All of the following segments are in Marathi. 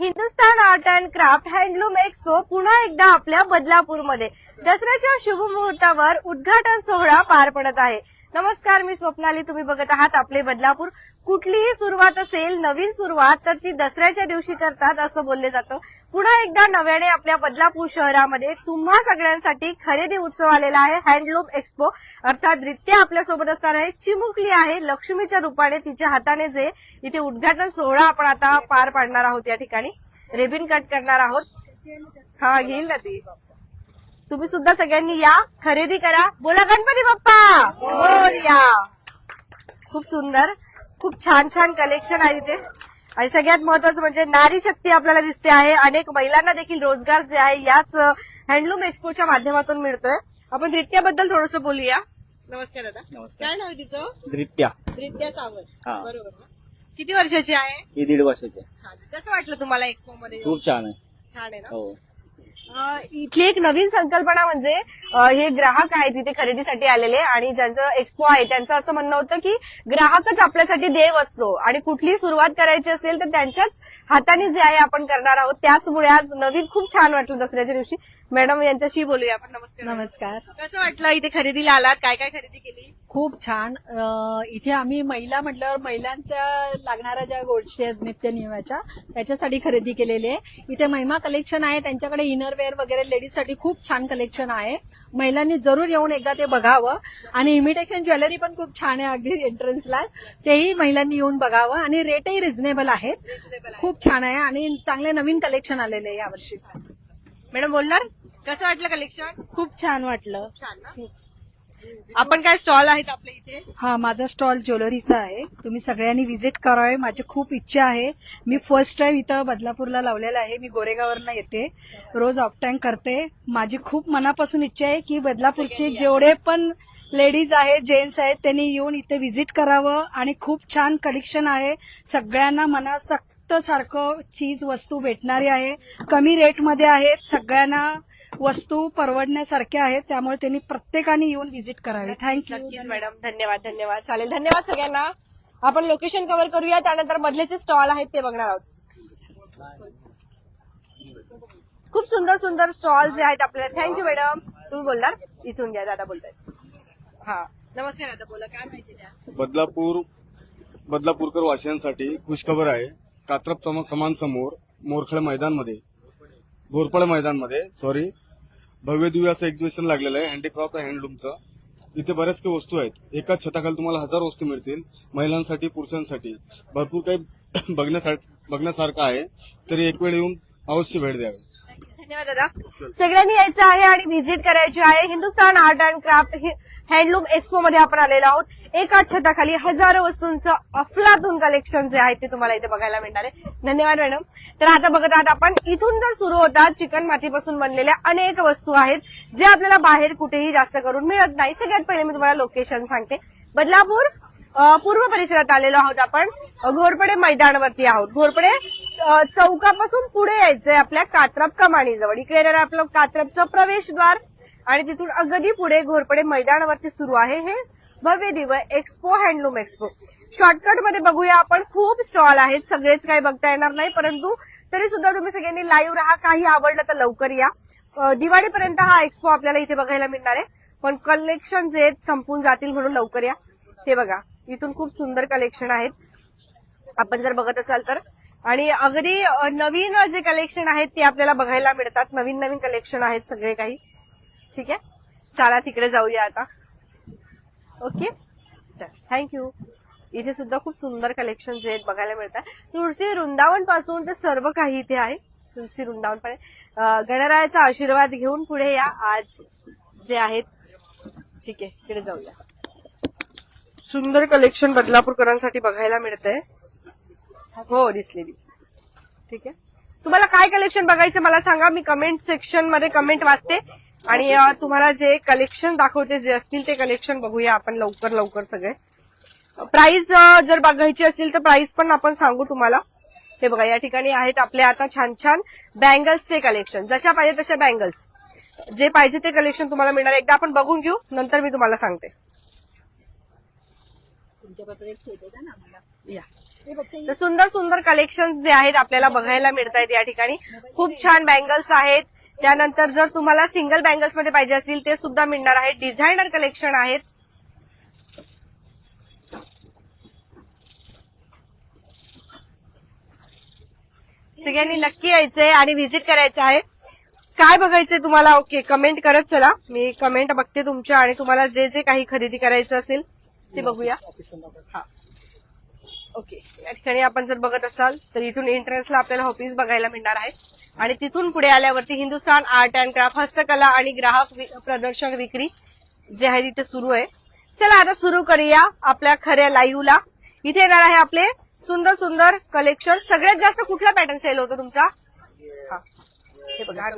Hindustan art and craft handloom expo पुन्हा एकदा आपल्या बदलापूरमध्ये. दसऱ्याच्या शुभ मुहूर्तावर उद्घाटन सोहळा पार पडत आहे. नमस्कार मी स्वप्नाली. तुम्ही बघत आहात आपले बदलापूर. कुठलीही सुरुवात असेल नवीन सुरुवात तर ती दसऱ्याच्या दिवशी करतात असं बोलले जातं. पुन्हा एकदा नव्याने आपल्या बदलापूर शहरामध्ये तुम्हा सगळ्यांसाठी खरेदी उत्सव आलेला आहे हँडलूम एक्सपो. अर्थात नृत्य आपल्यासोबत असणार आहे चिमुकली आहे लक्ष्मीच्या रूपाने तिच्या हाताने जे इथे उद्घाटन सोहळा आपण आता पार पाडणार आहोत या ठिकाणी. रेबिन कट करणार आहोत. हा घेईल ना ती. तुम्ही सुद्धा सगळ्यांनी या. खरेदी करा. बोला गणपती बाप्पा! मोरया. खूप सुंदर खूप छान छान कलेक्शन आहे इथे. आणि सगळ्यात महत्वाचं म्हणजे नारी शक्ती आपल्याला दिसते आहे. अनेक महिलांना देखील रोजगार जे आहे याच हँडलूम एक्सपोच्या माध्यमातून मिळतोय. आपण नृत्याबद्दल थोडस बोलूया. नमस्कार दादा. नमस्कार. काय नाव आहे तिचं? नृत्या नृत्या सावंत. हा. बरोबर ना? किती वर्षाची आहे? ही दीड वर्षाची आहे. छान. कसं वाटलं तुम्हाला एक्सपो मध्ये? खूप छान आहे. छान आहे ना? हो. इथली एक नवीन संकल्पना म्हणजे हे ग्राहक आहेत तिथे खरेदीसाठी आलेले आणि ज्यांचं एक्सपो आहे त्यांचं असं म्हणणं होतं की ग्राहकच आपल्यासाठी देव असतो आणि कुठली सुरुवात करायची असेल तर त्यांच्याच हाताने जे आहे आपण करणार आहोत. त्याचमुळे आज नवीन खूप छान वाटलं दसऱ्याच्या दिवशी. मॅडम यांच्याशी बोलूया आपण. नमस्कार. नमस्कार. कसं वाटलं इथे खरेदीला आलात? काय काय खरेदी केली? खूप छान. इथे आम्ही महिला म्हटल्यावर महिलांच्या लागणाऱ्या ज्या गोष्टी आहेत नित्य नियमाच्या त्याच्यासाठी खरेदी केलेली आहे. इथे महिमा कलेक्शन आहे त्यांच्याकडे इनरवेअर वगैरे लेडीजसाठी खूप छान कलेक्शन आहे. महिलांनी जरूर येऊन एकदा ते बघावं. आणि इमिटेशन ज्वेलरी पण खूप छान आहे अगदी एंट्रन्सला तेही महिलांनी येऊन बघावं. आणि रेटही रिझनेबल आहेत. खूप छान आहे आणि चांगले नवीन कलेक्शन आलेले आहे यावर्षी. मॅडम बोलणार? कसं वाटलं कलेक्शन खूप छान वाटलं. छान आपण काय स्टॉल आहेत आपल्या इथे? हा माझा स्टॉल ज्वेलरीचा आहे. तुम्ही सगळ्यांनी व्हिजिट करावे. माझी खूप इच्छा आहे. मी फर्स्ट टाइम इथं बदलापूरला लावलेला आहे. मी गोरेगाववरनं येते. रोज ऑफ टाइम करते. माझी खूप मनापासून इच्छा आहे की बदलापूरचे जेवढे पण लेडीज आहेत जेंट्स आहेत त्यांनी येऊन इथे व्हिजिट करावं आणि खूप छान कलेक्शन आहे. सगळ्यांना मनासक्त सारखं चीज वस्तू भेटणारी आहे. कमी रेटमध्ये आहेत. सगळ्यांना वस्तू परवडण्यासारख्या आहेत त्यामुळे त्यांनी प्रत्येकाने येऊन व्हिजिट करावी. थँक्यू मॅडम धन्यवाद धन्यवाद. चालेल धन्यवाद सगळ्यांना. आपण लोकेशन कव्हर करूया त्यानंतर मधले जे स्टॉल आहेत ते बघणार आहोत. खूप सुंदर सुंदर स्टॉल जे आहेत आपल्याला. थँक्यू मॅडम तुम्ही बोलणार? इथून घ्या दादा बोलतायत. हा. नमस्कार दादा बोला काय माहिती द्या. बदलापूर बदलापूरकर वासियांसाठी खुशखबर आहे. कात्रप कमान समोर मोरखळ मैदानमध्ये घोरपळ मैदानमध्ये सॉरी भव्य दिव्य असं एक्झिबिशन लागलेलं आहे. हँडीक्राफ्ट हँडलूमचं इथे बऱ्याच काही वस्तू आहेत. एकाच छताखाली तुम्हाला हजार वस्तू मिळतील. महिलांसाठी पुरुषांसाठी. भरपूर काही बघण्यासाठी बघण्यासारखं आहे. तरी एक वेळ येऊन अवश्य भेट द्यावी. धन्यवाद दादा. सगळ्यांनी यायचं आहे आणि व्हिजिट करायची आहे. Hindustan art and craft handloom expo मध्ये आपण आलेलो आहोत. एका छताखाली हजारो वस्तूंचं अफलातून कलेक्शन जे आहे ते तुम्हाला इथे बघायला मिळणार आहे. धन्यवाद मॅडम तर आता बघत आहात आपण इथून जर सुरू होतात चिकन मातीपासून बनलेल्या अनेक वस्तू आहेत जे आपल्याला बाहेर कुठेही जास्त करून मिळत नाही. सगळ्यात पहिले मी तुम्हाला लोकेशन सांगते. बदलापूर पूर्व परिसरात आलेलो आहोत आपण. घोरपडे मैदानावरती आहोत. घोरपडे चौकापासून पुढे यायचंय आपल्या कात्रप कमाणीजवळ इकडे येणार आपलं कात्रपचं प्रवेशद्वार. आणि तिथून अगदी पुढे घोरपडे मैदानावरती सुरू आहे हे भव्य दिवस एक्सपो हँडलूम एक्सपो. शॉर्टकटमध्ये बघूया आपण. खूप स्टॉल आहेत. सगळेच काही बघता येणार नाही परंतु तरी सुद्धा तुम्ही सगळ्यांनी लाईव्ह राहा. काही आवडलं तर लवकर या. दिवाळीपर्यंत हा एक्सपो आपल्याला इथे बघायला मिळणार आहे. पण कलेक्शन जे आहेत संपून जातील म्हणून लवकर या. हे बघा. इथून खूप सुंदर कलेक्शन आहेत. आपण जर बघत असाल तर. आणि अगदी नवीन जे कलेक्शन आहेत ते आपल्याला बघायला मिळतात. नवीन नवीन कलेक्शन आहेत सगळे काही. ठीक आहे? चला तिकडे जाऊया आता. ओके थँक्यू इथे सुद्धा खूप सुंदर कलेक्शन जे आहेत बघायला मिळतात. तुळशी वृंदावनपासून ते सर्व काही इथे आहे. तुळशी वृंदावन पण गणरायाचा आशीर्वाद घेऊन पुढे या. आज जे आहेत ठीक आहे तिकडे जाऊया. सुंदर कलेक्शन बदलापूरकरांसाठी बघायला मिळतंय. हो दिसले दिसले. ठीक आहे? तुम्हाला काय कलेक्शन बघायचं मला सांगा. मी कमेंट सेक्शनमध्ये कमेंट वाचते. आणि तुम्हाला जे कलेक्शन दाखवते जे असतील ते कलेक्शन बघूया आपण लवकर लवकर सगळे. प्राइस जर बघायची असेल तर प्राइस पण आपण सांगू तुम्हाला. हे बघा या ठिकाणी आहेत आपले आता छान छान बँगल्सचे कलेक्शन जशा पाहिजे तशा बँगल्स जे पाहिजे ते कलेक्शन तुम्हाला मिळणार. एकदा आपण बघून घेऊ नंतर मी तुम्हाला सांगते. सुंदर सुंदर कलेक्शन जे आहेत आपल्याला बघायला मिळत आहेत या ठिकाणी. खूप छान बँगल्स आहेत. त्यानंतर जर तुम्हाला सिंगल बँगल्समध्ये पाहिजे असतील ते सुद्धा मिळणार आहेत. डिझायनर कलेक्शन आहेत. सगळ्यांनी नक्की यायचंय आणि व्हिजिट करायचं आहे. काय बघायचंय तुम्हाला? ओके कमेंट करत चला. मी कमेंट बघते तुमच्या आणि तुम्हाला जे जे काही खरेदी करायचं असेल ते बघूया. हा. ओके. या ठिकाणी आपण जर बघत असाल तर इथून एंट्रन्सला आपल्याला ऑफिस बघायला मिळणार आहे. आणि तिथून पुढे आल्यावरती हिंदुस्थान आर्ट अँड क्राफ्ट हस्तकला आणि ग्राहक प्रदर्शन विक्री जे आहे तिथे सुरू आहे. चला आता सुरू करूया आपल्या खऱ्या लाईव्हला इथे येणार आहे आपले सुंदर सुंदर कलेक्शन सगळ्यात जास्त कुठला पॅटर्न सेल होतो तुमचा? हा. बघा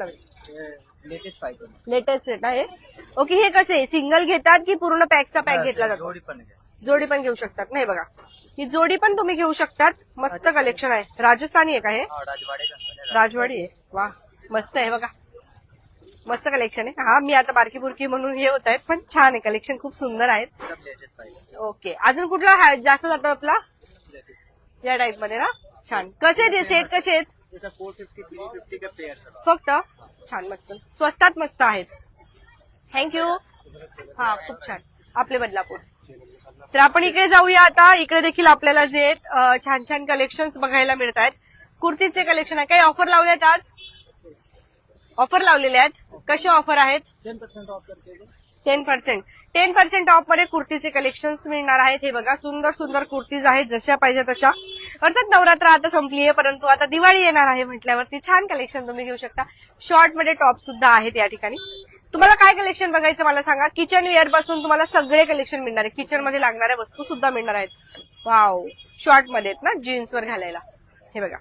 लेटेस्ट लेटेस्ट सेट आहे. ओके हे कसे? सिंगल घेतात की पूर्ण पॅकचा पॅक घेतला जातो? जोडी पण घेऊ शकतात. नाही बघा. ही जोडी पण तुम्ही घेऊ शकतात. मस्त कलेक्शन आहे. राजस्थानी आहे. का हे हा, राजवाडे आहे. राजवाडी आहे. वा मस्त आहे बघा. मस्त कलेक्शन आहे. हा मी आता बारकी बुरकी म्हणून हे होत आहेत पण छान आहे. कलेक्शन खूप सुंदर आहेत. ओके अजून कुठला जास्त जातो आपला? या टाईपमध्ये ना? छान. कसे आहेत हे सेट कसे आहेत? फक्त? छान मस्त. स्वस्तात मस्त आहेत. थँक्यू हा खूप छान. आपले बदलापूर. तर आपण इकडे जाऊया आता. इकडे देखील आपल्याला जे छान छान कलेक्शन बघायला मिळत आहेत कुर्तीचे कलेक्शन आहे. काही ऑफर लावले आहेत आज? ऑफर लावलेले आहेत. कसे ऑफर आहेत? टेन पर्सेंट टेन पर्सेंट ऑफमध्ये कुर्तीचे कलेक्शन मिळणार आहेत. हे बघा सुंदर सुंदर कुर्तीज आहेत. जशा पाहिजे तशा. अर्थात नवरात्र आता संपली आहे परंतु आता दिवाळी येणार आहे म्हटल्यावरती छान कलेक्शन तुम्ही घेऊ शकता. शॉर्टमध्ये टॉप सुद्धा आहेत या ठिकाणी. तुम्हाला काय कलेक्शन बघायचं मला सांगा? किचन वेअरपासून तुम्हाला सगळे कलेक्शन मिळणार आहे. किचनमध्ये लागणाऱ्या वस्तू सुद्धा मिळणार आहेत. वाव शॉर्टमध्ये आहेत ना जीन्सवर घालायला. हे बघा.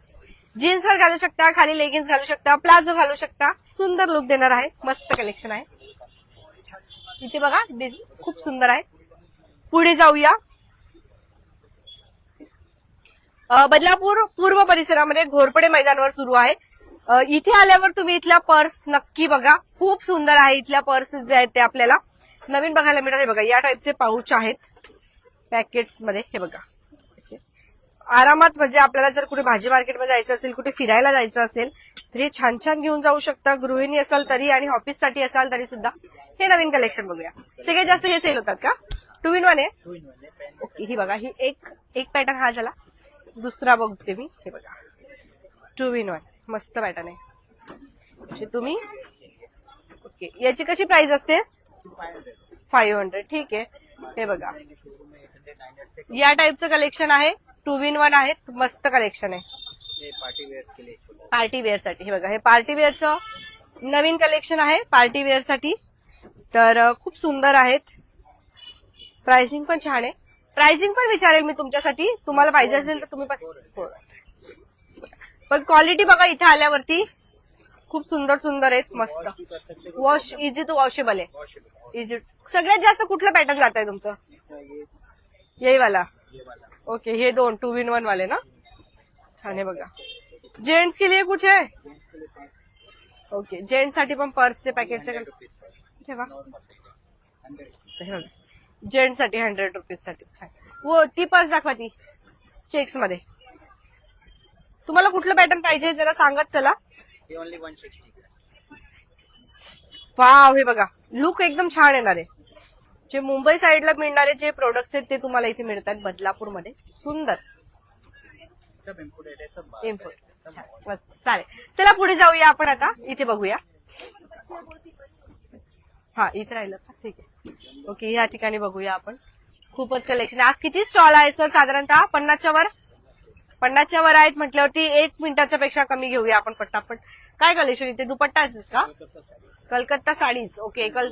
जीन्सवर घालू शकता खाली लेगिन्स घालू शकता प्लाझो घालू शकता. सुंदर लुक देणार आहे. मस्त कलेक्शन आहे. इथे बघा खूप सुंदर आहे. पुढे जाऊया. बदलापूर पूर्व परिसरामध्ये घोरपडे मैदानावर सुरू आहे. इथे आल्यावर तुम्ही इथल्या पर्स नक्की बघा. खूप सुंदर आहे इथल्या पर्स जे आहेत ते आपल्याला. नवीन बघायला मिळतात. हे बघा या टाईपचे पाऊच आहेत. पॅकेट्समध्ये हे बघा. आरामात म्हणजे आपल्याला जर कुठे भाजी मार्केटमध्ये जायचं असेल कुठे फिरायला जायचं असेल तर हे छान छान घेऊन जाऊ शकता. गृहिणी असाल तरी आणि ऑफिससाठी असाल तरी सुद्धा हे नवीन कलेक्शन बघूया. सगळ्यात जास्त हे सेल होतात का? टू इन वन आहे? ओके ही बघा ही एक एक पॅटर्न हा झाला. दुसरा बघते मी. हे बघा. टू इन वन मस्त पॅटर्न आहे. म्हणजे तुम्ही? ओके याची कशी प्राइस असते? फाईव्ह हंड्रेड ठीक आहे. हे बघा. या टाईपचं कलेक्शन आहे. टू विन वन आहे. मस्त कलेक्शन आहे. पार्टी वेअरसाठी. हे बघा. हे पार्टी वेअरचं नवीन कलेक्शन आहे. पार्टी वेअरसाठी. तर खूप सुंदर आहेत. प्राइसिंग पण छान आहे. प्राइसिंग पण विचारेल मी तुमच्यासाठी. तुम्हाला पाहिजे असेल तर तुम्ही हो. पण- क्वालिटी बघा इथे आल्यावरती. खूप सुंदर सुंदर आहेत मस्त. वॉश इझी टू वॉशेबल आहे. इझी सगळ्यात जास्त कुठलं पॅटर्न जात आहे तुमचं? येईवाला. ओके हे दोन टू विन वन वाले ना? छान आहे बघा. जेंट्स के लिए कुछ है? ओके जेंट्ससाठी पण पर्सचे पॅकेटचे ठेवा. जेंट्ससाठी हंड्रेड रुपीजसाठी. छान. वो ती पर्स दाखवा ती. चेक्समध्ये. तुम्हाला कुठलं पॅटर्न पाहिजे? जरा सांगत चला. ये ओनली वन वाव हे बघा. लुक एकदम छान येणार. आहे जे मुंबई साईडला मिळणारे जे प्रोडक्ट्स आहेत ते तुम्हाला इथे मिळतात बदलापूरमध्ये. सुंदर. इम्पोर्ट चालेल. चला पुढे जाऊया आपण आता. इथे बघूया. हा इथे राहिलं. ठीक आहे. ओके या ठिकाणी बघूया आपण. खूपच कलेक्शन आज किती स्टॉल आहे सर साधारणतः पन्नासच्या वर? पन्नासच्या वर आहेत म्हटल्यावरती एक मिनिटाच्या पेक्षा कमी घेऊया आपण पट्टापट काय कलेक्शन इथे? दुपट्टा का? कलकत्ता साडीज ओके कल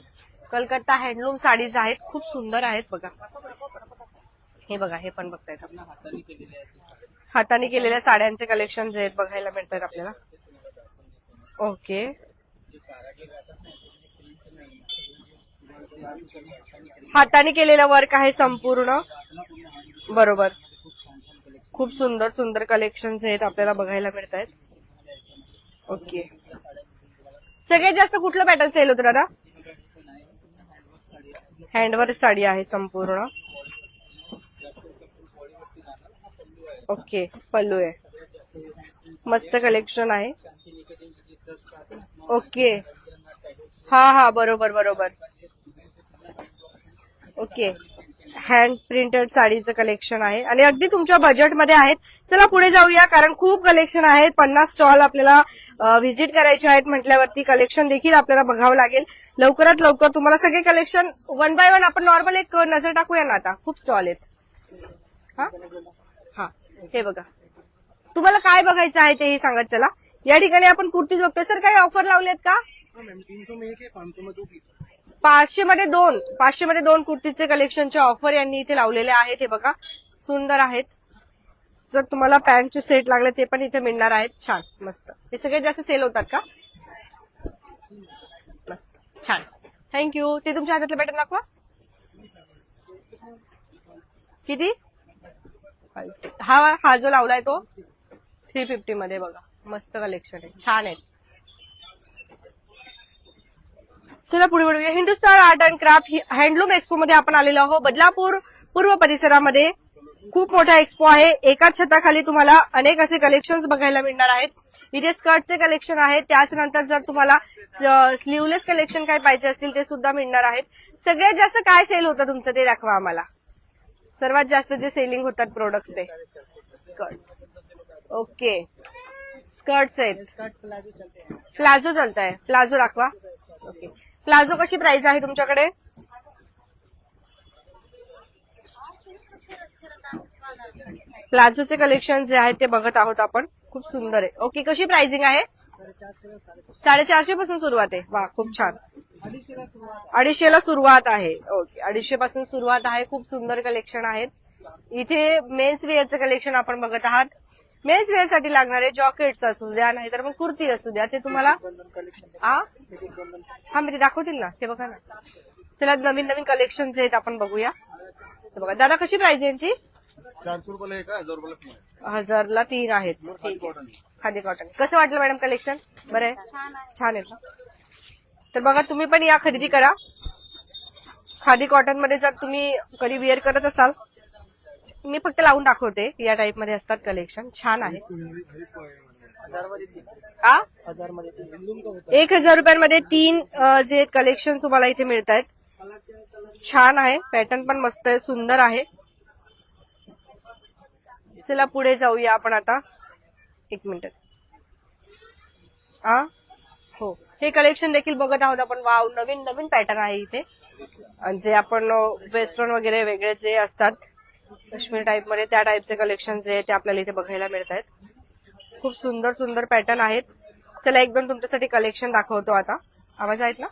कलकत्ता हँडलूम साडीज आहेत. खूप सुंदर आहेत बघा. हे बघा हे पण बघतायत आपण. हाताने केलेल्या साड्यांचे कलेक्शन जे आहेत बघायला मिळतात आपल्याला. ओके हाताने केलेलं वर्क आहे संपूर्ण. बरोबर. खूप सुंदर सुंदर कलेक्शन आहेत आपल्याला बघायला मिळत आहेत ओके सगळ्यात जास्त कुठलं पॅटर्न सेल होतं दादा? हँडवर्क साडी आहे संपूर्ण. ओके पल्लू आहे. मस्त कलेक्शन आहे. ओके हा हा बरोबर बरोबर. ओके हँड प्रिंटेड साडीचं कलेक्शन आहे. आणि अगदी तुमच्या बजेटमध्ये आहेत. चला पुढे जाऊया कारण खूप कलेक्शन आहेत. पन्नास स्टॉल आपल्याला व्हिजिट करायचे आहेत म्हटल्यावरती कलेक्शन देखील आपल्याला बघावं लागेल. लवकरात लवकर तुम्हाला सगळे कलेक्शन वन बाय वन आपण नॉर्मल एक नजर टाकूया ना आता. खूप स्टॉल आहेत. हा? हा. हे बघा. तुम्हाला काय बघायचं आहे तेही सांगत चला. या ठिकाणी आपण कुर्ती बघतोय सर काही ऑफर लावलेत का? पाचशे मध्ये दोन पाचशे मध्ये दोन कुर्तीचे कलेक्शनचे ऑफर यांनी इथे लावलेले आहेत हे बघा. सुंदर आहेत. जर तुम्हाला पॅन्टचे सेट लागले ते पण इथे मिळणार आहेत. छान मस्त. हे सगळे जास्त सेल होतात का? मस्त. छान. थँक्यू ते तुमच्या हातातलं बॅटन दाखवा. किती? हा हा जो लावलाय तो. थ्री फिफ्टी मध्ये बघा. मस्त कलेक्शन आहे. छान आहे चला पुढे वळूया. Hindustan art and craft handloom expo मध्ये आपण आलेलो आहोत. बदलापूर पूर्व परिसरामध्ये खूप मोठा एक्सपो आहे. एकाच छताखाली तुम्हाला अनेक असे कलेक्शन बघायला मिळणार आहेत. इथे स्कर्टचे कलेक्शन आहे त्याच नंतर जर तुम्हाला स्लीवलेस कलेक्शन काय पाहिजे असतील ते सुद्धा मिळणार आहेत. सगळ्यात जास्त काय सेल होतं तुमचं ते दाखवा आम्हाला. सर्वात जास्त जे सेलिंग होतात प्रोडक्ट्स ते. स्कर्ट्स ओके स्कर्ट्स आहेत. प्लाझो चालत आहे प्लाझो दाखवा. ओके प्लाझो कशी प्राइस आहे तुमच्याकडे? प्लाझोचे कलेक्शन जे आहेत ते बघत आहोत आपण. खूप सुंदर आहे. ओके कशी प्राइसिंग आहे? साडेचारशे पासून सुरुवात आहे. वा खूप छान. अडीचशेला सुरुवात आहे. ओके अडीचशे पासून सुरुवात आहे. खूप सुंदर कलेक्शन आहेत. इथे मेन्स वेअरचं कलेक्शन आपण बघत आहात. मेन्स वेअरसाठी लागणारे जॉकेट्स असू द्या नाहीतर मग कुर्ती असू द्या ते तुम्हाला आ? हा मी ते दाखवतील ना. ते बघा ना. चला नवीन नवीन कलेक्शन जे आहेत आपण बघूया. बघा दादा कशी प्राइस आहे यांची? चारशे रुपयाला एक आहे हजार रुपयाला तीन आहे. हजारला तीन आहेत. आहे. खादी कॉटन कसं वाटलं मॅडम कलेक्शन बरं आहे? छान आहे. तर बघा तुम्ही पण या खरेदी करा. खादी कॉटनमध्ये जर तुम्ही कधी वेअर करत असाल मी फक्त लावून दाखवते या टाईपमध्ये असतात कलेक्शन छान आहे. एक हजार रुपयांमध्ये तीन जे कलेक्शन तुम्हाला इथे मिळत आहेत छान आहे. पॅटर्न पण मस्त आहे. सुंदर आहे. चला पुढे जाऊया आपण आता. एक मिनिट. हा हो. हे कलेक्शन देखील बघत आहोत आपण. वाव नवीन नवीन पॅटर्न आहे इथे. आणि जे आपण वेस्टर्न वगैरे वेगळे जे असतात काश्मीर टाईपमध्ये त्या टाईपचे कलेक्शन जे ते आपल्याला इथे बघायला मिळत आहेत खूप सुंदर सुंदर पॅटर्न आहेत. चला एक दोन तुमच्यासाठी कलेक्शन दाखवतो आता. आवाज आहेत ना?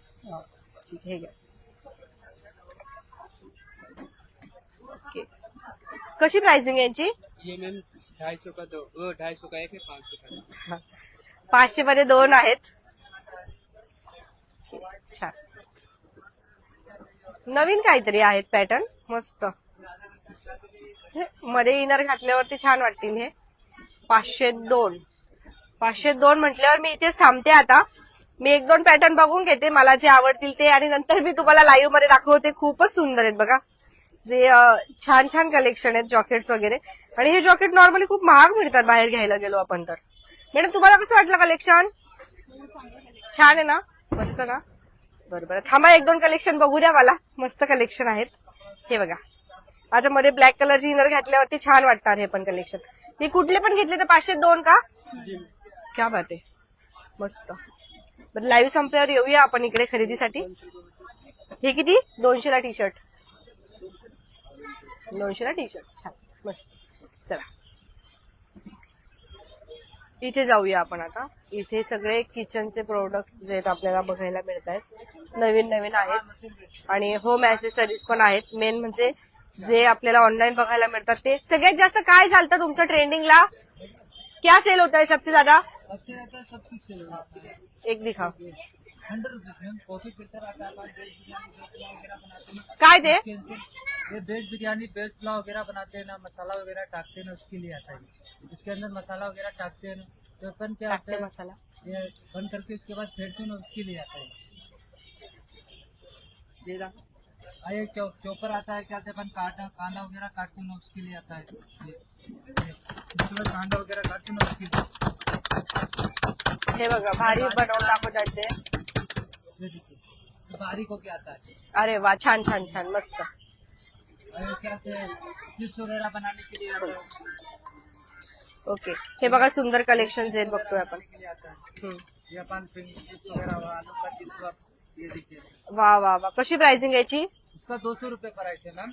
हे घ्या. कशी प्राइसिंग यांची? है पाचशे मध्ये दोन आहेत. छान. नवीन काहीतरी आहेत पॅटर्न मस्त. मध्ये इनर घातल्यावरती छान वाटतील हे. पाचशे दोन. पाचशे दोन म्हटल्यावर मी इथेच थांबते आता. मी एक दोन पॅटर्न बघून घेते मला जे आवडतील ते. आणि नंतर मी तुम्हाला लाईव्हमध्ये दाखवते. खूपच सुंदर आहेत बघा. जे छान छान कलेक्शन आहेत जॉकेट्स वगैरे. आणि हे जॉकेट नॉर्मली खूप महाग मिळतात बाहेर घ्यायला गेलो आपण तर. मॅडम तुम्हाला कसं वाटलं कलेक्शन छान आहे ना? मस्त ना? बरं बरं. थांबा एक दोन कलेक्शन बघू द्या मला. मस्त कलेक्शन आहेत. हे बघा. आता मध्ये ब्लॅक कलरची इनर घातल्यावरती छान वाटणार हे पण कलेक्शन हे कुठले पण घेतले तर पाचशे दोन का? क्या बात आहे. मस्त. बरं लाईव्ह संपल्यावर येऊया आपण इकडे खरेदीसाठी. हे किती? दोनशेला टी शर्ट दोनशेला टी शर्ट छान. मस्त. चला. इथे जाऊया आपण आता. इथे सगळे किचनचे प्रोडक्ट्स जे आहेत आपल्याला बघायला मिळत आहेत नवीन नवीन आहेत. आणि होम ऍसेसरीज पण आहेत. मेन म्हणजे जे आपल्याला ऑनलाईन बघायला मिळतात ते. सगळ्यात जास्त काय चालतं तुमचं ट्रेंडिंगला क्या सेल होता है सबसे ज्यादा? सबसे ज्यादा सब कुछ चल रहा है। एक दिखाओ हंड्रेड रुपीज कॉफी फिल्टर आता है हैं। काय ते? ये वेज बिरयानी वेज पुलाव वगैरह बनाते हैं ना मसाला वगैरह टाकते हैं ना उसके लिए आता है। इसके अंदर मसाला वगैरह टाकते हैं ना तो अपन क्या आता है मसाला। ये बंद करके उसके बाद फेंटते हैं ना उसके लिए आता है। ये जा और एक चौ, चौपर आता है क्या अपन काटा कांदा वगैरह काटते हैं ना उसके लिए आता है। ये इसमें कांदा वगैरह काटते ना उसकी हे बघा भारी बनवून ये देखिए बारीक होके आता है? अरे वा छान छान छान मस्त. क्या चिप्स वगैरह बनाने के लिए आता है। ओके हे बघा सुंदर कलेक्शन आहेत बघतोय आपण. लिए है। हम्म. ये चिप्स वगैरह आलू का चिप्स ये देखिए। वा वा वा कशी प्राइसिंग याची? इसका दो सौ रुपये प्राइस है मैम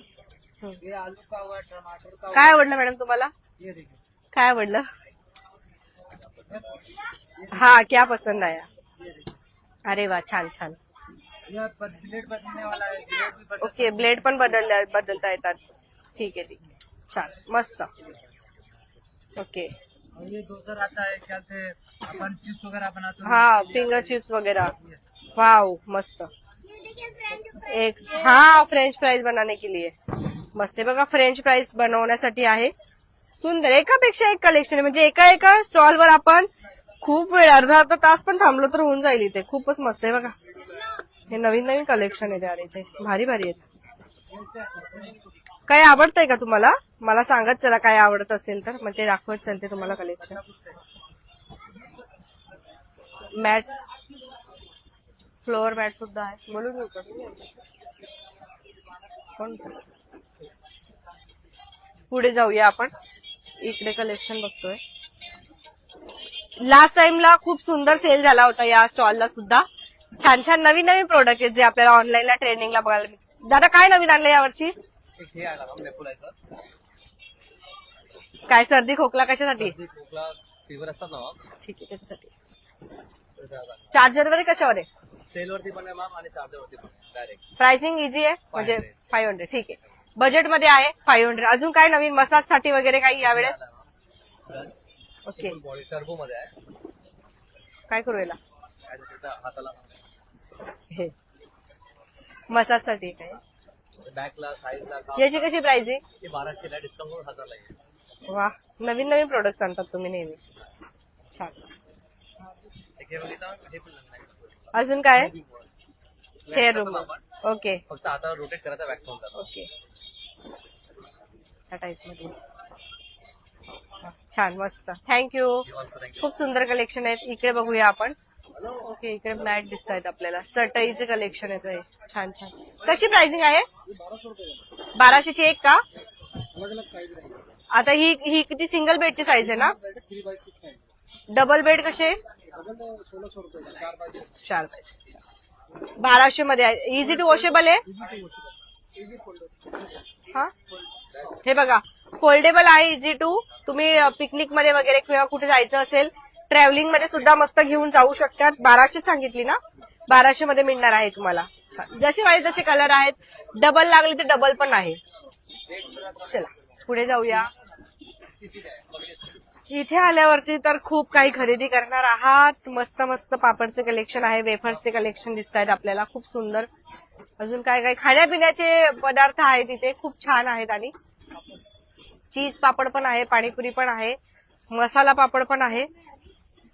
हम्म. ये आलू का हुआ टमाटर का काय आवडलं मॅडम तुम्हाला? ये देखिए। काय आवडलं? हा क्या पसंद आया? देखिए। अरे वा छान छान. ब्लेड बदलने वाला है ब्लेड भी बदल ओके ब्लेड पण बदलल्या बदलता येतात. ठीक आहे ठीक आहे. छान मस्त. ओके. और ये दूसरा आता है क्या कहते हैं अपन चिप्स वगैरह बनाते हैं। हा फिंगर चिप्स वगैरह. वाव मस्त. एक हा फ्रेंच फ्राईज बनाने के लिए. मस्त आहे बघा फ्रेंच फ्राईज बनवण्यासाठी आहे. सुंदर एकापेक्षा एक कलेक्शन आहे. म्हणजे एका एका स्टॉलवर आपण खूप वेळ अर्धा अर्धा तास पण थांबलो तर होऊन जाईल इथे. खूपच मस्त आहे बघा. हे नवीन नवीन कलेक्शन आहे यार इथे. भारी भारी आहेत. काय आवडतंय का तुम्हाला? मला सांगत चला काय आवडत असेल तर. मग ते दाखवत चालते तुम्हाला कलेक्शन मॅट फ्लोअर मॅट सुद्धा आहे. बोलून घेऊ का? कोण पुढे जाऊया आपण. इकडे कलेक्शन बघतोय. लास्ट टाइमला खूप सुंदर सेल झाला होता या स्टॉलला सुद्धा. छान छान नवीन नवीन प्रोडक्ट आहेत जे आपल्याला ऑनलाईनला ट्रेनिंगला बघायला मिळतात. दादा काय नवीन आणलं यावर्षी? हे काय सर्दी खोकला कशासाठी? ते खोकला फिवर असतात ना मॅम ठीक आहे त्याच्यासाठी. चार्जर वगैरे कशावर आहे? सेल वरती पण आहे मॅम आणि चार्जर वरती पण आहे डायरेक्ट प्राइसिंग इझी आहे म्हणजे 500. फाईव्ह हंड्रेड ठीक आहे. बजेटमध्ये आहे फाईव्ह हंड्रेड अजून काय नवीन मसाजसाठी वगैरे काही यावेळेस? ओके बॉडी टर्बो मध्ये आहे. काय करू याला? ते हाताला हे. मसाजसाठी काय बॅकला साईडला याची कशी प्राइसिंग ते बाराशेला डिस्काउंट करून हजारला येईल. वा. नवीन नवीन प्रोडक्ट आणतात तुम्ही नेहमी. छान. हे बघितलं हे पण लग्न आहे अजून काय? Hair room. ओके फक्त हाताला रोटेट करायचा वॅक्स ओके त्या मध्ये. छान मस्त. थँक्यू खूप सुंदर कलेक्शन आहेत. इकडे बघूया आपण. ओके इकडे मॅट दिसत आहेत आपल्याला. चटईचे कलेक्शन येत आहे छान छान. कशी प्राइसिंग आहे? बाराशेची एक का? आता ही ही किती सिंगल बेडची साईज आहे ना? डबल बेड कसे? चार पाहिजे बाराशे मध्ये आहे. इझी टू वॉशेबल आहे? हा? हे बघा. फोल्डेबल आहे इझी टू तुम्ही पिकनिकमध्ये वगैरे किंवा कुठे जायचं असेल ट्रॅव्हलिंगमध्ये सुद्धा मस्त घेऊन जाऊ शकतात. बाराशे सांगितली ना? बाराशे मध्ये मिळणार आहे तुम्हाला. जसे पाहिजे तसे कलर आहेत. डबल लागले तर डबल पण आहे. चला पुढे जाऊया. इथे आल्यावरती तर खूप काही खरेदी करणार आहात. मस्त मस्त पापडचे कलेक्शन आहे. वेफर्सचे कलेक्शन दिसत आहेत आपल्याला. खूप सुंदर. अजून काय काय? खाण्यापिण्याचे पदार्थ आहेत इथे. खूप छान आहेत आणि. चीज पापड पण आहे पाणीपुरी पण आहे मसाला पापड पण आहे.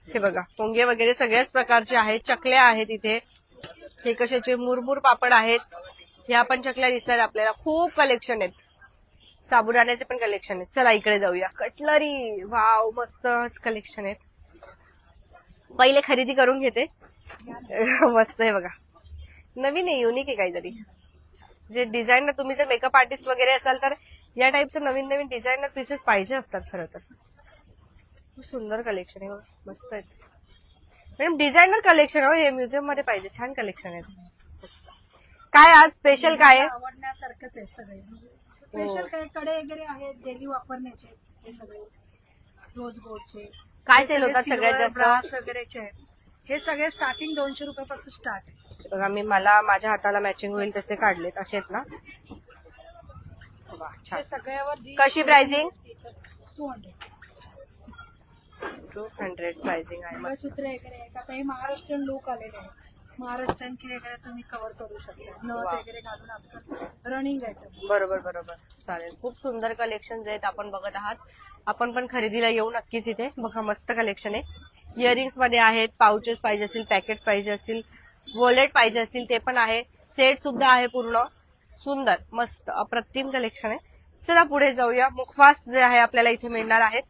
हे बघा पोंगे वगैरे सगळ्याच प्रकारचे आहेत. चकल्या आहेत इथे. हे कशाचे? मुरमुर पापड आहेत. ह्या पण चकल्या दिसत आहेत आपल्याला. खूप कलेक्शन आहेत. साबुदाण्याचे पण कलेक्शन आहेत. चला इकडे जाऊया. कटलरी वाव मस्त कलेक्शन आहेत. पहिले खरेदी करून घेते. मस्त आहे बघा. नवीन आहे युनिक आहे काहीतरी. जे डिझाईन तुम्ही जर मेकअप आर्टिस्ट वगैरे असाल तर या टाईपचं नवीन नवीन डिझायनर पीसेस पाहिजे असतात खरं तर. खूप सुंदर कलेक्शन आहे मस्त आहेत. मॅडम डिझायनर कलेक्शन हो. हे म्युझियममध्ये पाहिजे. छान कलेक्शन आहेत. काय आज स्पेशल काय आहे? आवडण्यासारखंच आहे सगळे. स्पेशल काही कडे वगैरे आहेत डेली वापरण्याचे हे सगळे? रोज गोल्डचे काय सेल होतात सगळ्यात जास्त? वगैरेचे. आहेत हे सगळे स्टार्टिंग दोनशे रुपयापासून स्टार्ट आहे बघा मी मला माझ्या हाताला मॅचिंग होईल तसे काढलेत असे आहेत ना? वा, छान. हे सगळ्यावर जी कशी pricing two hundred two hundred pricing आहे मस्त. सूत्र वगैरे आहेत. आता हे महाराष्ट्रीयन लुक आलेले आहेत. महाराष्ट्रांची वगैरे तुम्ही कव्हर करू शकता. नथ वा. वगैरे घालून आजकाल रनिंग आयटम बरोबर बरोबर. चालेल. खूप सुंदर कलेक्शन आहेत आपण बघत आहात. आपण पण खरेदीला येऊ नक्कीच इथे. बघा मस्त कलेक्शन आहे. इयरिंग्समध्ये आहेत पाउचेस पाहिजे असतील पॅकेट पाहिजे असतील वॉलेट पाहिजे असतील ते पण आहे. सेट सुद्धा आहे पूर्ण. सुंदर मस्त अप्रतिम कलेक्शन आहे. चला पुढे जाऊया. मुखवास जे आहे आपल्याला इथे मिळणार आहेत.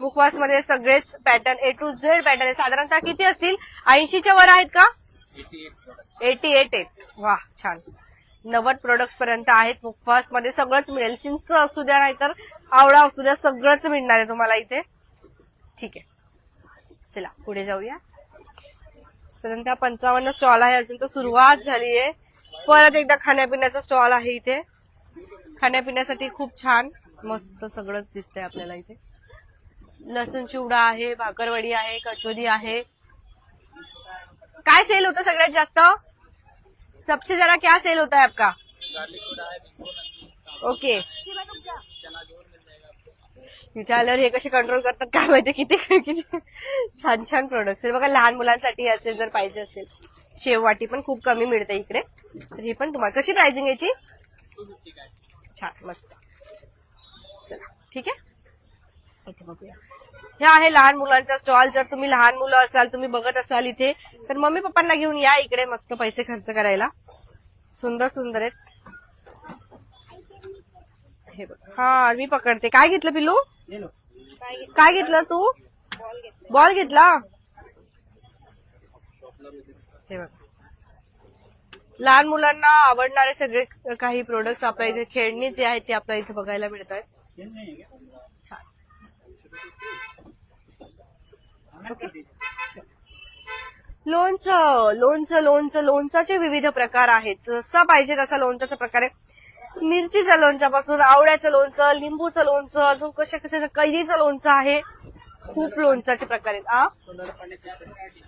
मुखवासमध्ये सगळेच pattern A to Z pattern आहे. साधारणतः किती असतील? ऐंशीच्या वर आहेत का? एटी एट एट वा छान. नव्वद प्रोडक्ट पर्यंत आहेत. मुखवासमध्ये सगळंच मिळेल. चिंच असू द्या नाहीतर आवळा असू द्या सगळंच मिळणार आहे तुम्हाला इथे. ठीक आहे. चला पुढे जाऊया. साधारणतः पंचावन्न स्टॉल आहे. अजून तर सुरुवात झाली आहे. परत एकदा खाण्यापिण्याचा स्टॉल आहे इथे. खाण्यापिण्यासाठी खूप छान. मस्त सगळंच दिसतंय आपल्याला इथे. लसूण चिवडा आहे भाकरवडी आहे कचोरी आहे. काय सेल होतं सगळ्यात जास्त? सबसे जरा क्या सेल होता है आपका? ओके इथे आल्यावर हे कसे कंट्रोल करतात काय माहिती किती किती छान छान प्रोडक्ट्स आहे बघा लहान मुलांसाठी असेल जर पाहिजे असेल. शेववाटी पण खूप कमी मिळते इकडे. तर ही पण तुम्हाला कशी प्राइसिंग याची? छान मस्त. चला ठीक आहे? इथे बघूया. हे आहे लहान मुलांचा स्टॉल जर तुम्ही लहान मुलं असाल तुम्ही बघत असाल इथे तर मम्मी पप्पांना घेऊन या इकडे मस्त पैसे खर्च करायला. सुंदर सुंदर आहेत. हे बघ. हा मी पकडते. काय घेतलं पिल्लू? काय घेतलं तू? बॉल घेतला? हे बघ. लहान मुलांना आवडणारे सगळे काही प्रोडक्ट्स आपल्या इथे खेळणी जे आहेत ते आपल्या इथे बघायला मिळत आहेत लोणचं लोणचं लोणचं लोणचाचे विविध प्रकार आहेत. जसा पाहिजे तसा लोणचाचा प्रकार आहे. मिरचीच्या लोणच्यापासून आवळ्याचं लोणचं लिंबूचं लोणचं अजून कशा कशाचं कैरीचं लोणचं आहे. खूप लोणचाचे प्रकार आहेत आ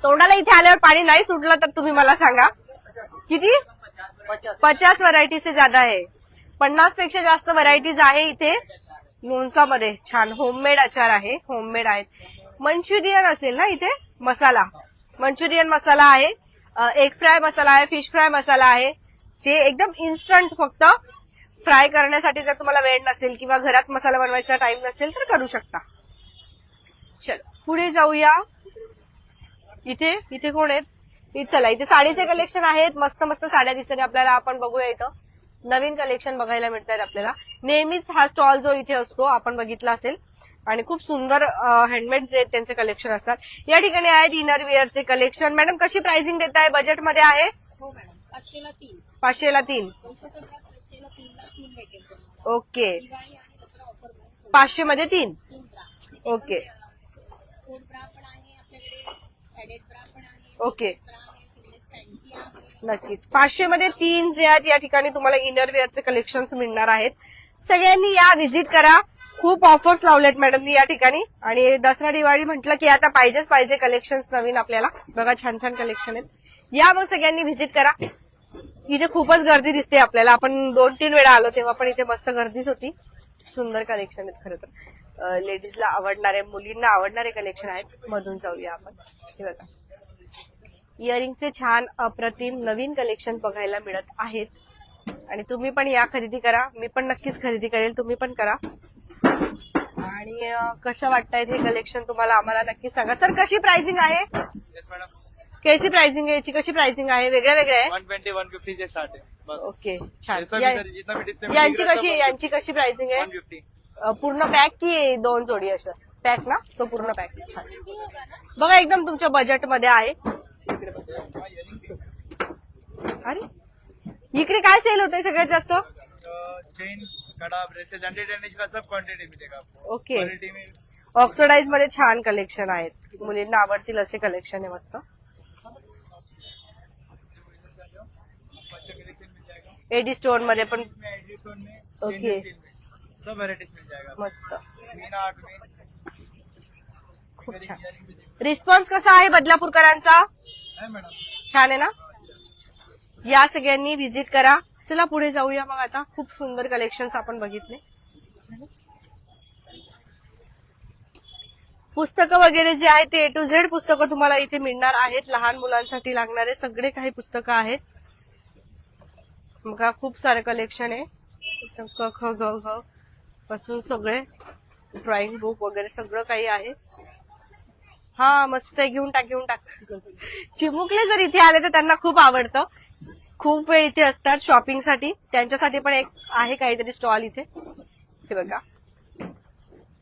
तोंडाला इथे आल्यावर पाणी नाही सुटलं तर तुम्ही मला सांगा. किती? पचास. व्हरायटीचे ज्यादा आहे. पन्नासपेक्षा जास्त व्हरायटीज आहे इथे. लोणचामध्ये छान होममेड अचार आहे होममेड आहेत. मंचुरियन असेल ना इथे? मसाला. मंचुरियन मसाला आहे एग फ्राय मसाला आहे फिश फ्राय मसाला आहे जे एकदम इन्स्टंट फक्त फ्राय करण्यासाठी जर तुम्हाला वेळ नसेल किंवा घरात मसाला बनवायचा टाइम नसेल तर करू शकता. चलो पुढे जाऊया. इथे इथे कोण आहेत? चला इथे साडीचे कलेक्शन आहेत. मस्त मस्त साड्या दिसते आपल्याला. आपण बघूया इथं. नवीन कलेक्शन बघायला मिळत आहेत आपल्याला. नेहमीच हा स्टॉल जो इथे असतो आपण बघितला असेल. आणि खूप सुंदर हँडमेड जे आहेत त्यांचे कलेक्शन असतात. या ठिकाणी आहेत इनर वेअरचे कलेक्शन मॅडम कशी प्राइसिंग देत आहे बजेटमध्ये आहे? हो मॅडम. पाचशेला तीन. पाचशेला तीन. ओके पाचशे मध्ये तीन ओके. आहे आहे ओके ब्रा आहे फिटनेस पॅन्टी आहे नक्कीच. पाचशे मध्ये तीन जे आहेत या ठिकाणी तुम्हाला इनर वेअरचे कलेक्शन मिळणार आहेत. सगळ्यांनी या व्हिजिट करा. खूप ऑफर्स लावलेत मॅडमनी या ठिकाणी. आणि दसरा दिवाळी म्हटलं की आता पाहिजेच पाहिजे कलेक्शन नवीन आपल्याला. बघा छान छान कलेक्शन आहेत. या मग सगळ्यांनी व्हिजिट करा. इथे खूपच गर्दी दिसते आपल्याला. आपण दोन तीन वेळा आलो तेव्हा पण इथे मस्त गर्दीच होती. सुंदर कलेक्शन आहेत खरं तर. लेडीजला आवडणारे मुलींना आवडणारे कलेक्शन आहेत. मधून जाऊया आपण. हे बघा. इयरिंगचे छान अप्रतिम नवीन कलेक्शन बघायला मिळत आहेत. आणि तुम्ही पण या खरेदी करा. मी पण नक्कीच खरेदी करेल. तुम्ही पण करा. आणि कसं वाटतंय हे कलेक्शन तुम्हाला आम्हाला नक्कीच सांगा. सर कशी प्राइसिंग आहे? कशी प्राइसिंग आहे? याची कशी प्राइसिंग आहे? वेगळ्या वेगळ्या आहे? One twenty one fifty start है बस. ओके छान. या- यांची कशी यांची कशी प्राइसिंग आहे? वन फिफ्टी अं, पूर्ण पॅक की दोन जोडी असं? पॅक ना? तो पूर्ण पॅक छान. बघा एकदम तुमच्या बजेटमध्ये आहे. अरे इकडे काय सेल होतंय सगळ्यात जास्त? चेन कड़ा ब्रेसेस हंड्रेड एंड का सब क्वांटिटी मिलेगा आपको ओके क्वालिटी में ऑक्सिडाइजमध्ये छान कलेक्शन आहेत. मुलींना आवडतील असे कलेक्शन आहे मस्त. एडी स्टोनमध्ये पण इसमें एडी स्टोन में ओके. stainless steel में सब वेराइटीज मिल जाएगा मस्त. मीना आर्ट में खूप छान। रिस्पॉन्स कसा आहे बदलापूरकरांचा? मैडम. छान आहे ना? या सगळ्यांनी व्हिजिट करा. चला पुढे जाऊया मग आता. खूप सुंदर कलेक्शन आपण बघितले. पुस्तकं वगैरे जे आहेत ते ए टू झेड पुस्तकं तुम्हाला इथे मिळणार आहेत. लहान मुलांसाठी लागणारे सगळे काही पुस्तकं आहेत. बघा खूप सारं कलेक्शन आहे. क ख ग घ पासून सगळे. ड्रॉइंग बुक वगैरे सगळं काही आहे. हा मस्त आहे. घेऊन टाक घेऊन टाक. चिमुकले जर इथे आले तर त्यांना खूप आवडतं. खूप वेळ इथे असतात शॉपिंगसाठी त्यांच्यासाठी पण एक आहे काहीतरी स्टॉल इथे. हे बघा.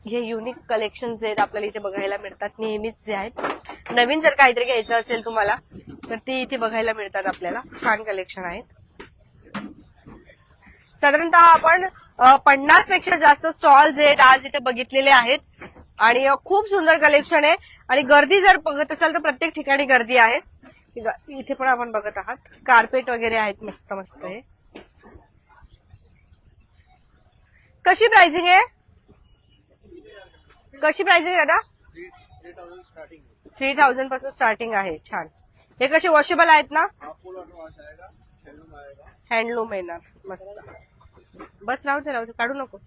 हे युनिक कलेक्शन जे आहेत आपल्याला इथे बघायला मिळतात. नेहमीच जे आहेत. नवीन जर काहीतरी घ्यायचं असेल तुम्हाला तर ते इथे बघायला मिळतात आपल्याला. छान कलेक्शन आहेत. साधारणतः आपण पन्नासपेक्षा जास्त स्टॉल जे आहेत आज इथे बघितलेले आहेत. आणि खूप सुंदर कलेक्शन आहे. आणि गर्दी जर बघत असाल तर प्रत्येक ठिकाणी गर्दी आहे. इथे पण आपण बघत आहात. कार्पेट वगैरे आहेत मस्त मस्त हे. कशी प्राइसिंग आहे? कशी प्राइसिंग आहे दादा? थ्री थाउजंडपासून स्टार्टिंग आहे. छान. हे कसे वॉशेबल आहेत ना? हँडलूम येणार मस्त. बस राहू दे राहू दे. काढू नको.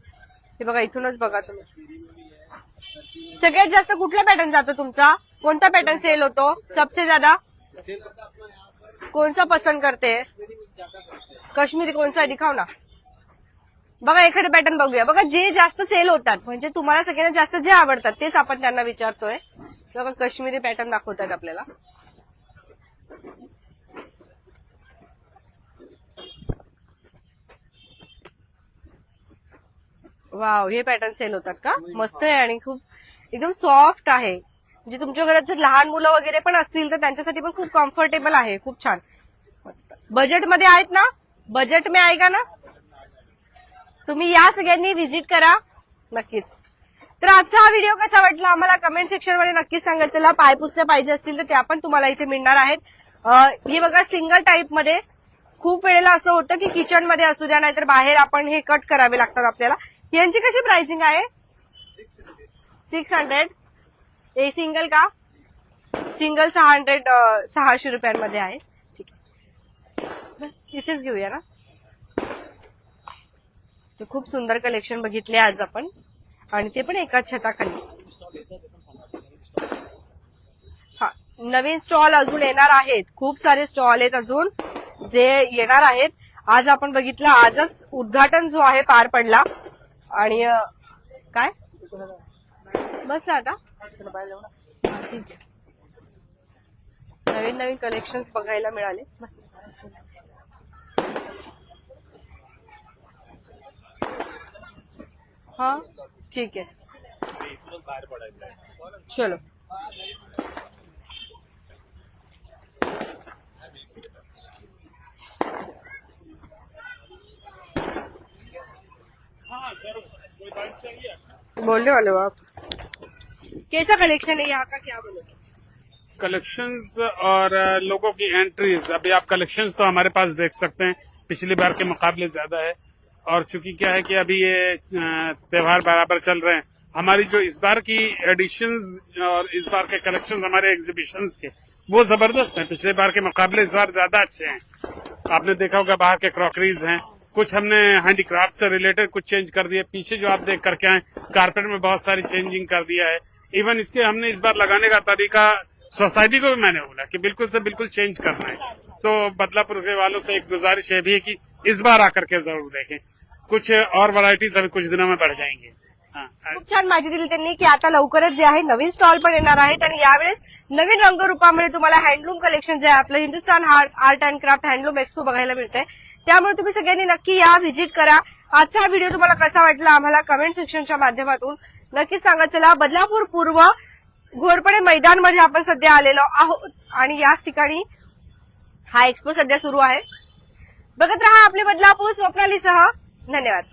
हे बघा इथूनच बघा तुम्ही. सगळ्यात जास्त कुठला पॅटर्न जातो तुमचा? कोणता पॅटर्न सेल होतो? सबसे ज्यादा? कौन पसंत करते? कश्मीरी कोणसा दिखाव ना. बघा एखादं पॅटर्न बघूया. बघा जे जास्त सेल होतात म्हणजे तुम्हाला सगळ्यांना जास्त जे आवडतात तेच आपण त्यांना विचारतोय. बघा कश्मीरी पॅटर्न दाखवतात आपल्याला. वाव हे पॅटर्न सेल होतात का? मस्त आहे आणि खूप एकदम सॉफ्ट आहे. जे तुमच्या घरात जर लहान मुलं वगैरे पण असतील तर त्यांच्यासाठी पण खूप कम्फर्टेबल आहे. खूप छान. मस्त. बजेटमध्ये आहेत ना? बजेट मे आहे का ना? तुम्ही या सगळ्यांनी व्हिजिट करा. नक्कीच. तर आजचा हा व्हिडिओ कसा वाटला? आम्हाला कमेंट सेक्शनमध्ये नक्कीच सांगा. चला पाय पुसल्या पाहिजे असतील तर त्या पण तुम्हाला इथे मिळणार आहेत. हे बघा सिंगल टाईपमध्ये खूप वेळेला असं होतं की किचनमध्ये असू द्या नाहीतर बाहेर आपण हे कट करावे लागतात आपल्याला. यांची कशी प्राइसिंग आहे? सिक्स हंड्रेड ए सिंगल का? सिंगल सहा हंड्रेड सहाशे रुपयांमध्ये आहे. ठीक आहे. बस इथेच घेऊया ना. तर खूप सुंदर कलेक्शन बघितले आज आपण. आणि ते पण एकाच छताखाली. हा नवीन स्टॉल अजून येणार आहेत. खूप सारे स्टॉल आहेत अजून जे येणार आहेत. आज आपण बघितलं आजच उद्घाटन जो आहे पार पडला. आणि काय? बसला आता. ठीक आहे. नवीन नवीन कलेक्शन बघायला मिळाले. हा ठीक आहे. चलो. बोलने वाले हो आप। कैसा कलेक्शन है यहाँ का क्या बोलोगे कलेक्शंस और लोगों की एंट्रीज अभी आप कलेक्शंस तो हमारे पास देख सकते हैं पिछली बार के मुकाबले ज़्यादा है। और चूँकि क्या है कि अभी ये त्योहार बराबर चल रहे हैं हमारी जो इस बार की एडिशंस और इस बार के कलेक्शंस हमारे एग्जीबिशंस के वो ज़बरदस्त हैं। पिछले बार के मुकाबले इस बार ज़्यादा अच्छे हैं। आपने देखा होगा बाहर के क्रॉकरीज हैं। कुछ हमने हैंडीक्राफ्ट से रिलेटेड कुछ चेंज कर दिए। पीछे जो आप देख करके आए कारपेट में बहुत सारी चेंजिंग कर दिया है। इवन इसके हमने इस बार लगाने का तरीका सोसाइटी को भी मैंने बोला कि बिल्कुल से बिल्कुल चेंज करना है। तो बदलापुर के वालों से एक गुजारिश है भी है कि इस बार आकर के ज़रूर देखें। कुछ और वैरायटीज अभी कुछ दिनों में बढ़ जाएँगी। हाँ खूप छान माहिती दिली त्यांनी की आता लवकरच जे आहे नवीन स्टॉल पण येणार आहेत आणि यावेळेस नवीन रंगरूपामध्ये तुम्हाला हँडलूम कलेक्शन जे आहे, आपलं Hindustan art and craft handloom expo बघायला मिळतंय. त्यामुळे तुम्ही सगळ्यांनी नक्की या व्हिजिट करा. आजचा हा व्हिडिओ तुम्हाला कसा वाटला आम्हाला कमेंट सेक्शनच्या माध्यमातून नक्कीच सांगा. चला बदलापूर पूर्व घोरपडे मैदानमध्ये आपण सध्या आलेलो आहोत. आणि याच ठिकाणी हा एक्सपो सध्या सुरू आहे. बघत राहा आपले बदलापूर स्वप्नालीसह. धन्यवाद.